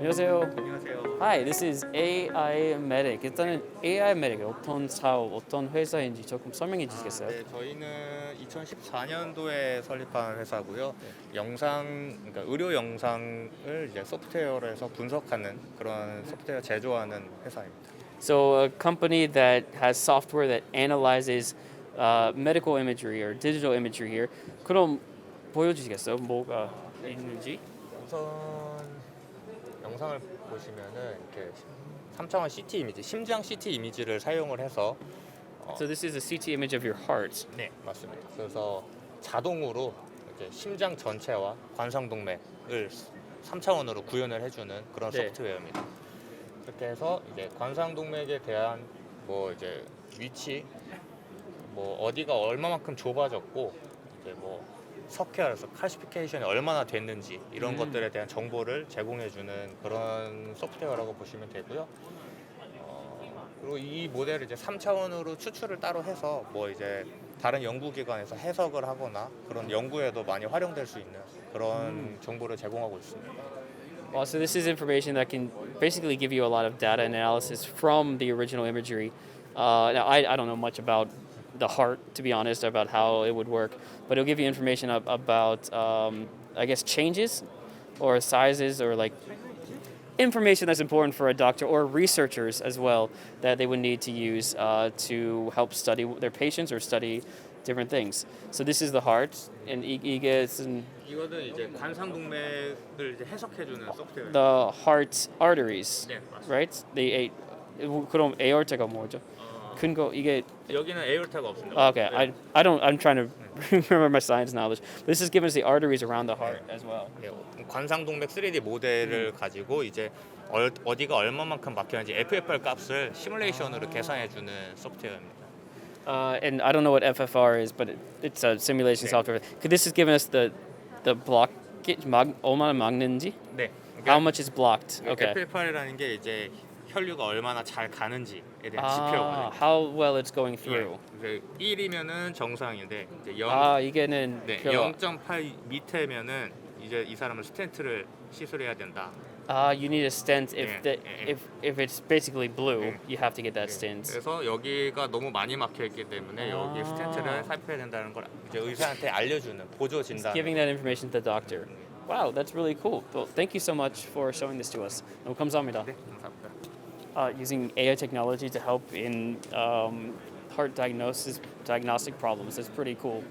Hi, this is AI Medic. 일단은 AI Medic 어떤 사업, 어떤 회사인지 조금 설명해 주시겠어요? 아, 네, 저희는 2014년도에 설립한 회사고요. 영상, 그러니까 의료 영상을 이제 소프트웨어로 해서 분석하는 그런 소프트웨어 제조하는 회사입니다. So a company that has software that analyzes uh, medical imagery or digital imagery here. 그럼 보여주시겠어요? 뭐가 있는지? 우선 영상을 보시면은 이렇게 3차원 CT 이미지, 심장 CT 이미지를 사용을 해서 So this is a CT image of your heart. 네 맞습니다. 그래서 자동으로 이제 심장 전체와 관상동맥을 3차원으로 구현을 해주는 그런 네. 소프트웨어입니다. 그렇게 해서 이제 관상동맥에 대한 뭐 이제 위치, 뭐 어디가 얼마만큼 좁아졌고 이제 뭐 석회화에서 칼시피케이션이 얼마나 됐는지 이런 음. 것들에 대한 정보를 제공해주는 그런 소프트웨어라고 보시면 되고요. 어, 그리고 이 모델을 이제 3차원으로 추출을 따로 해서 뭐 이제 다른 연구기관에서 해석을 하거나 그런 연구에도 많이 활용될 수 있는 그런 음. 정보를 제공하고 있습니다. Well, so this is information that can basically give you a lot of data analysis from the original imagery. Uh, now, I, I don't know much about the heart, to be honest, about how it would work, but it'll give you information ab- about, um, I guess, changes or sizes or like information that's important for a doctor or researchers as well that they would need to use uh, to help study their patients or study different things. So this is the heart, and 이- 이게 is 이거는 이제 관상동맥을 이제 해석해주는 소프트웨어. the heart arteries, 네, 맞습니다. right? The eight. 그럼 aorta가 뭐죠? 큰 거 이게 여기는 에어타가 없습니다. oh, okay. I I don't. I'm trying to remember my science knowledge. This is giving us the arteries around the heart as well. 네, 관상동맥 3D 모델을 가지고 이제 얼, 어디가 얼마만큼 막혔는지 FFR 값을 시뮬레이션으로 계산해주는 소프트웨어입니다. Uh, and I don't know what FFR is, but it, it's a simulation 네. software. Could this is giving us the the blockage mag 얼마나 막는지? 네. How much is blocked? Okay. FFR이라는 게 이제 혈류가 얼마나 잘 가는지에 대한 Ah, 지표거든요. how well it's going through. 예, 이제 1이면은 정상인데 이제 0, 아 이게는 네, 별로- 0.8 밑에면은 이제 이 사람은 스텐트를 시술해야 된다. Ah, you need a stent if Yeah, the yeah, yeah. if if it's basically blue, Yeah. you have to get that 네, stent. 그래서 여기가 너무 많이 막혀 있기 때문에 여기 아. 스텐트를 살펴야 된다는 걸 이제 의사한테 알려주는 보조 진단. giving that information to the doctor. Wow, that's really cool. Well, thank you so much for showing this to us. 너무 감사합니다. 네, 감사합니다. Uh, using AI technology to help in um, heart diagnosis, diagnostic problems is pretty cool.